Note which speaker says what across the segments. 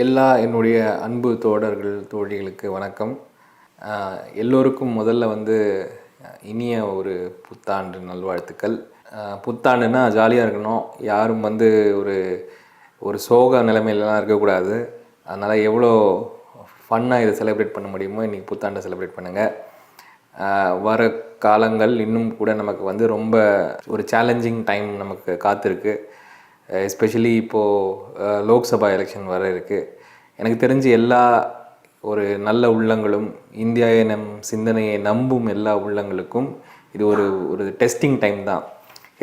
Speaker 1: எல்லா என்னுடைய அன்பு தோழர்கள் தோழிகளுக்கு வணக்கம். எல்லோருக்கும் முதல்ல வந்து இனிய ஒரு புத்தாண்டு நல்வாழ்த்துக்கள். புத்தாண்டுன்னா புத்தாண்டுனா ஜாலியாக இருக்கணும். யாரும் வந்து ஒரு ஒரு சோக நிலைமையிலலாம் இருக்கக்கூடாது. அதனால் எவ்வளோ ஃபன்னாக இதை செலிப்ரேட் பண்ண முடியுமோ இன்றைக்கி புத்தாண்டை செலிப்ரேட் பண்ணுங்கள் வர காலங்கள் இன்னும் கூட நமக்கு வந்து ரொம்ப ஒரு சேலஞ்சிங் டைம் நமக்கு காத்திருக்கு. எஸ்பெஷலி இப்போது லோக்சபா எலெக்ஷன் வர இருக்குது எனக்கு தெரிஞ்சு எல்லா ஒரு நல்ல உள்ளங்களும் இந்தியா எனும் சிந்தனையை நம்பும் எல்லா உள்ளங்களுக்கும் இது ஒரு ஒரு டெஸ்டிங் டைம் தான்.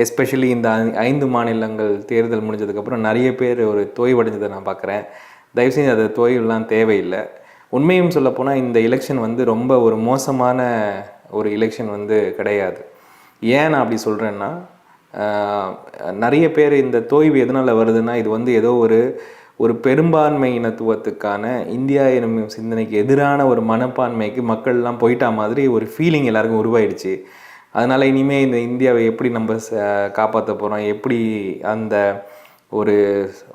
Speaker 1: எஸ்பெஷலி இந்த ஐந்து மாநிலங்கள் தேர்தல் முடிஞ்சதுக்கப்புறம் நிறைய பேர் ஒரு தோய்வடைஞ்சதை நான் பார்க்குறேன். தயவுசெய்து அது தோய்வுலாம் தேவையில்லை. உண்மையும் சொல்லப்போனால் இந்த எலெக்ஷன் வந்து ரொம்ப ஒரு மோசமான ஒரு எலெக்ஷன் வந்து கிடையாது. ஏன் நான் அப்படி சொல்கிறேன்னா நிறைய பேர் இந்த தோய்வு எதனால் வருதுன்னா இது வந்து ஏதோ ஒரு ஒரு பெரும்பான்மை இனத்துவத்துக்கான இந்தியா எனும் சிந்தனைக்கு எதிரான ஒரு மனப்பான்மைக்கு மக்கள்லாம் போயிட்டா மாதிரி ஒரு ஃபீலிங் எல்லாருக்கும் உருவாயிடுச்சு. அதனால் இனிமேல் இந்த இந்தியாவை எப்படி நம்ம காப்பாற்ற போகிறோம் எப்படி அந்த ஒரு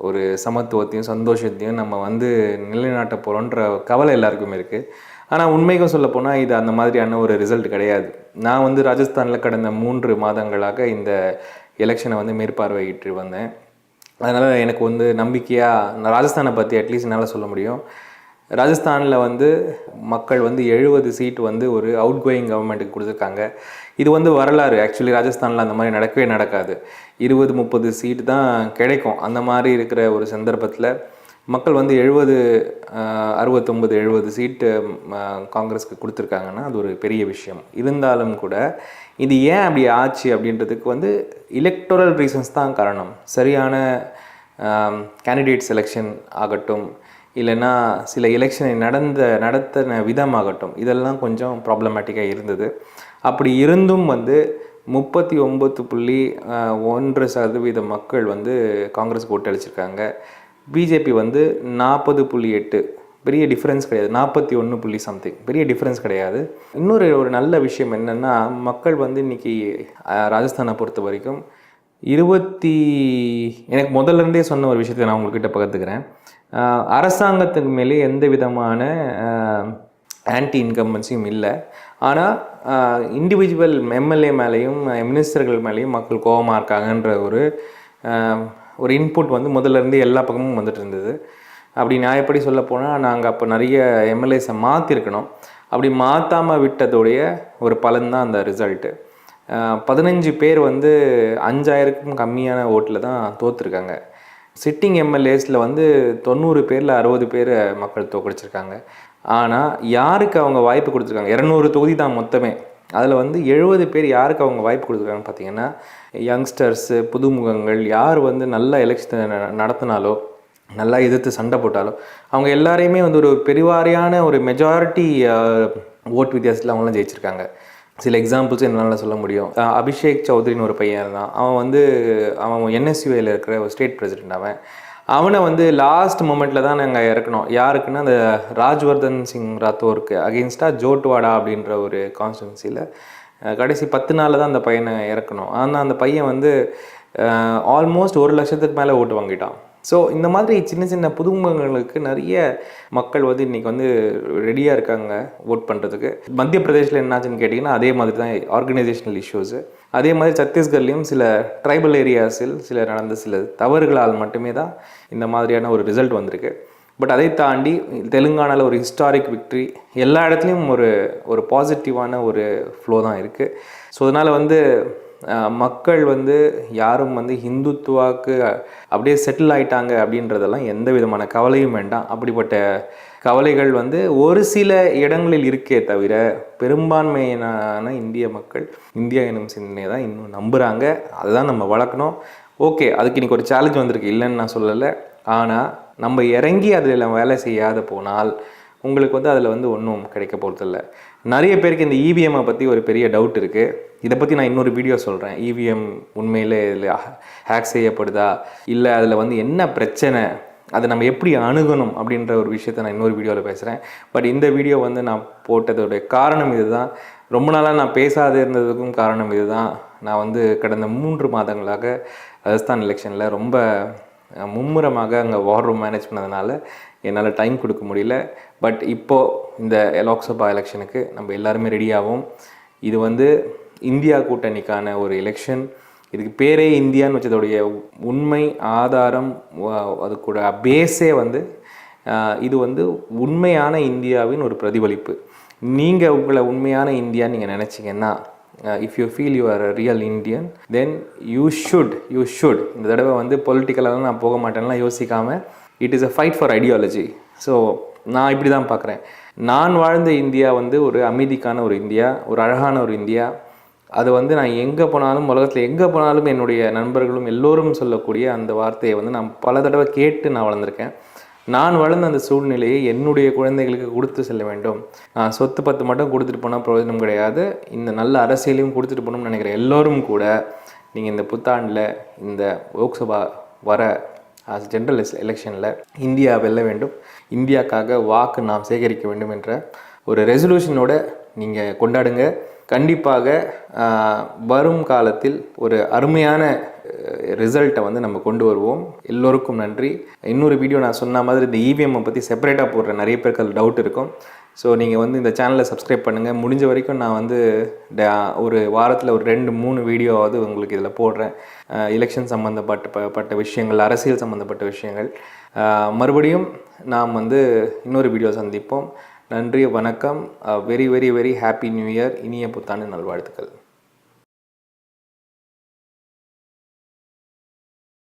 Speaker 1: ஒரு சமத்துவத்தையும் சந்தோஷத்தையும் நம்ம வந்து நிலைநாட்ட போகிறோன்ற கவலை எல்லாருக்குமே இருக்குது ஆனால் உண்மைக்கும் சொல்ல போனால் இது அந்த மாதிரியான ஒரு ரிசல்ட் கிடையாது. நான் வந்து ராஜஸ்தானில் கடந்த மூன்று மாதங்களாக இந்த எலெக்ஷனை வந்து மேற்பார்வையிட்டு வந்தேன். அதனால் எனக்கு வந்து நம்பிக்கையாக நான் ராஜஸ்தானை பற்றி அட்லீஸ்ட் என்னால் சொல்ல முடியும். ராஜஸ்தானில் வந்து மக்கள் வந்து எழுபது சீட் வந்து ஒரு அவுட் கோயிங் கவர்மெண்ட்டுக்கு கொடுத்துருக்காங்க. இது வந்து வரலாறு. ஆக்சுவலி ராஜஸ்தானில் அந்த மாதிரி நடக்கவே நடக்காது. இருபது முப்பது சீட் தான் கிடைக்கும். அந்த மாதிரி இருக்கிற ஒரு சந்தர்ப்பத்தில் மக்கள் வந்து எழுபது அறுபத்தொம்பது எழுபது சீட்டு காங்கிரஸ்க்கு கொடுத்துருக்காங்கன்னா அது ஒரு பெரிய விஷயம். இருந்தாலும் கூட இது ஏன் அப்படி ஆச்சு அப்படின்றதுக்கு வந்து எலக்டோரல் ரீசன்ஸ் தான் காரணம். சரியான கேண்டிடேட் செலெக்ஷன் ஆகட்டும் இல்லைன்னா சில எலெக்ஷனை நடந்த நடத்தின விதமாகட்டும் இதெல்லாம் கொஞ்சம் ப்ராப்ளமேட்டிக்காக இருந்தது. அப்படி இருந்தும் வந்து முப்பத்தி ஒம்பது புள்ளி ஒன்று சதவீத மக்கள் வந்து காங்கிரஸ் ஓட்டளிச்சிருக்காங்க பிஜேபி வந்து நாற்பது புள்ளி எட்டு. பெரிய டிஃப்ரென்ஸ் கிடையாது. நாற்பத்தி ஒன்று புள்ளி சம்திங் பெரிய டிஃப்ரென்ஸ் கிடையாது. இன்னொரு ஒரு நல்ல விஷயம் என்னென்னா மக்கள் வந்து இன்னைக்கு ராஜஸ்தானை பொறுத்த வரைக்கும் இருபத்தி எனக்கு முதல்ல இருந்தே சொன்ன ஒரு விஷயத்தை நான் உங்கள்கிட்ட பகிர்ந்துக்கிறேன். அரசாங்கத்துக்கு மேலே எந்த விதமான ஆன்டி இன்கம்பன்சியும் இல்லை. ஆனால் இண்டிவிஜுவல் எம்எல்ஏ மேலேயும் மினிஸ்டர்கள் மேலேயும் மக்கள் கோபமாக இருக்காங்கன்ற ஒரு ஒரு இன்புட் வந்து முதல்லேருந்து எல்லா பக்கமும் வந்துட்டு இருந்தது. அப்படி நியாயப்படி சொல்ல போனால் நாங்கள் அப்போ நிறைய எம்எல்ஏஸை மாற்றிருக்கணும் அப்படி மாற்றாமல் விட்டதோடைய ஒரு பலன் தான் அந்த ரிசல்ட்டு பதினஞ்சு பேர் வந்து அஞ்சாயிரக்கும் கம்மியான ஓட்டில் தான் தோற்றுருக்காங்க சிட்டிங் எம்எல்ஏஸில் வந்து தொண்ணூறு பேரில் அறுபது பேர் மக்கள் தோக்கடிச்சிருக்காங்க ஆனால் யாருக்கு அவங்க வாய்ப்பு கொடுத்துருக்காங்க? இரநூறு தொகுதி தான் மொத்தமே. அதில் வந்து எழுபது பேர் யாருக்கு அவங்க வாய்ப்பு கொடுத்துருக்காங்கன்னு பார்த்தீங்கன்னா யங்ஸ்டர்ஸு புதுமுகங்கள் யார் வந்து நல்லா எலெக்ஷன் நடத்தினாலோ நல்லா எதிர்த்து சண்டை போட்டாலோ அவங்க எல்லாரையுமே வந்து ஒரு பெருவாரியான ஒரு மெஜாரிட்டி ஓட் வித்தியாசத்தில் அவங்களாம் ஜெயிச்சிருக்காங்க. சில எக்ஸாம்பிள்ஸ் என்னால் சொல்ல முடியும். அபிஷேக் சௌத்ரின்னு ஒரு பையன் இருந்தான். அவன் வந்து அவன் என்எஸ்யூஏல இருக்கிற ஒரு ஸ்டேட் பிரசிடென்ட் அவன். அவனை வந்து லாஸ்ட் மூமெண்ட்டில் தான் நாங்கள் இறக்கணும். யாருக்குன்னா அந்த ராஜ்வர்தன் சிங் ராத்தோருக்கு அகெயின்ஸ்டாக ஜோட்வாடா அப்படின்ற ஒரு கான்ஸ்டுவன்சியில் கடைசி பத்து நாளில் தான் அந்த பையனை இறக்கணும். ஆனால் அந்த பையன் வந்து ஆல்மோஸ்ட் ஒரு லட்சத்துக்கு மேலே ஓட்டு வாங்கிட்டான். ஸோ இந்த மாதிரி சின்ன சின்ன புதுமுகங்களுக்கு நிறைய மக்கள் வந்து இன்றைக்கி வந்து ரெடியாக இருக்காங்க ஓட் பண்ணுறதுக்கு மத்திய பிரதேசில் என்னாச்சுன்னு கேட்டிங்கன்னா அதே மாதிரி தான் ஆர்கனைசேஷனல் இஷ்யூஸு அதே மாதிரி சத்தீஸ்கர்லேயும் சில ட்ரைபல் ஏரியாஸில் சில நடந்த சில தவறுகளால் மட்டுமே தான் இந்த மாதிரியான ஒரு ரிசல்ட் வந்திருக்கு. பட் அதை தாண்டி தெலுங்கானாவில் ஒரு ஹிஸ்டாரிக் விக்ட்ரி எல்லா இடத்துலையும் ஒரு ஒரு பாசிட்டிவான ஒரு ஃப்ளோ தான் இருக்குது ஸோ அதனால் வந்து மக்கள் வந்து யாரும் வந்து ஹிந்துத்துவாக்கு அப்படியே செட்டில் ஆயிட்டாங்க அப்படின்றதெல்லாம் எந்த விதமான கவலையும் வேண்டாம். அப்படிப்பட்ட கவலைகள் வந்து ஒரு சில இடங்களில் இருக்கே தவிர பெரும்பான்மையான இந்திய மக்கள் இந்தியா எனும் சிந்தனையை தான் இன்னும் நம்புகிறாங்க அதுதான் நம்ம வளர்க்கணும். ஓகே அதுக்கு இன்னைக்கு ஒரு சேலஞ்ச் வந்திருக்கு. இல்லைன்னு நான் சொல்லலை. ஆனால் நம்ம இறங்கி அதில் வேலை செய்யாத போனால் உங்களுக்கு வந்து அதில் வந்து ஒன்றும் கிடைக்க போகிறதில்ல நிறைய பேருக்கு இந்த இவிஎம்மை பற்றி ஒரு பெரிய டவுட் இருக்குது இதை பற்றி நான் இன்னொரு வீடியோ சொல்கிறேன் இவிஎம் உண்மையிலே இதில் ஹேக் செய்யப்படுதா? இல்லை அதில் வந்து என்ன பிரச்சனை? அதை நம்ம எப்படி அணுகணும் அப்படின்ற ஒரு விஷயத்தை நான் இன்னொரு வீடியோவில் பேசுகிறேன் பட் இந்த வீடியோ வந்து நான் போட்டதோடைய காரணம் இதுதான். ரொம்ப நாளாக நான் பேசாத இருந்ததுக்கும் காரணம் இதுதான். நான் வந்து கடந்த மூன்று மாதங்களாக ராஜஸ்தான் எலெக்ஷனில் ரொம்ப மும்முரமாக அங்கே வார் ரூம் மேனேஜ் பண்ணதுனால என்னால் டைம் கொடுக்க முடியல. பட் இப்போது இந்த லோக்சபா எலெக்ஷனுக்கு நம்ம எல்லாருமே ரெடியாகும் இது வந்து இந்தியா கூட்டணிக்கான ஒரு எலெக்ஷன் இதுக்கு பேரே இந்தியான்னு வச்சதோடைய உண்மை ஆதாரம் அதுக்கூட அது கூட பேஸே வந்து இது வந்து உண்மையான இந்தியாவின் ஒரு பிரதிபலிப்பு. நீங்கள் உங்களை உண்மையான இந்தியான்னு நீங்கள் நினச்சிங்கன்னா if you feel you are real Indian then you should you should இந்த தடவை வந்து பொலிட்டிக்கலாக நான் போக மாட்டேன்லாம் யோசிக்காமல் it is a fight for ideology so நான் இப்படி தான் பார்க்குறேன். நான் வாழ்ந்த இந்தியா வந்து ஒரு அமைதிக்கான ஒரு இந்தியா ஒரு அழகான ஒரு இந்தியா. அது வந்து நான் எங்கே போனாலும் உலகத்தில் எங்கே போனாலும் என்னுடைய நண்பர்களும் எல்லோரும் சொல்லக்கூடிய அந்த வார்த்தையை வந்து நான் பல தடவை கேட்டு நான் வளர்ந்துருக்கேன். நான் வளர்ந்த அந்த சூழ்நிலையை என்னுடைய குழந்தைகளுக்கு கொடுத்து செல்ல வேண்டும். நான் சொத்து பத்து மட்டும் கொடுத்துட்டு போனால் பிரயோஜனம் கிடையாது. இந்த நல்ல அரசியலையும் கொடுத்துட்டு போகணும்னு நினைக்கிற எல்லோரும் கூட நீங்கள் இந்த புத்தாண்டில் இந்த லோக்சபா வர ஆஸ் ஜென்ரல் எலெக்ஷனில் இந்தியா வெல்ல வேண்டும். இந்தியாக்காக வாக்கு நாம் சேகரிக்க வேண்டும் என்ற ஒரு ரெசல்யூஷனோட நீங்கள் கொண்டாடுங்க. கண்டிப்பாக வரும் காலத்தில் ஒரு அருமையான ரிசல்ட்டை வந்து நம்ம கொண்டு வருவோம். எல்லோருக்கும் நன்றி. இன்னொரு வீடியோ நான் சொன்ன மாதிரி இந்த இவிஎம்மை பற்றி செப்பரேட்டாக போடுற நிறைய பேருக்கு அதில் டவுட் இருக்கும். ஸோ நீங்கள் வந்து இந்த சேனலை சப்ஸ்கிரைப் பண்ணுங்கள் முடிஞ்ச வரைக்கும் நான் வந்து ஒரு வாரத்தில் ஒரு ரெண்டு மூணு வீடியோவாவது உங்களுக்கு இதில் போடுறேன். எலெக்ஷன் சம்மந்தப்பட்ட ப- பட்ட விஷயங்கள் அரசியல் சம்மந்தப்பட்ட விஷயங்கள். மறுபடியும் நாம் வந்து இன்னொரு வீடியோ சந்திப்போம். நன்றி வணக்கம். Very very very happy new year இனிய புத்தாண்டு நல்வாழ்த்துக்கள்.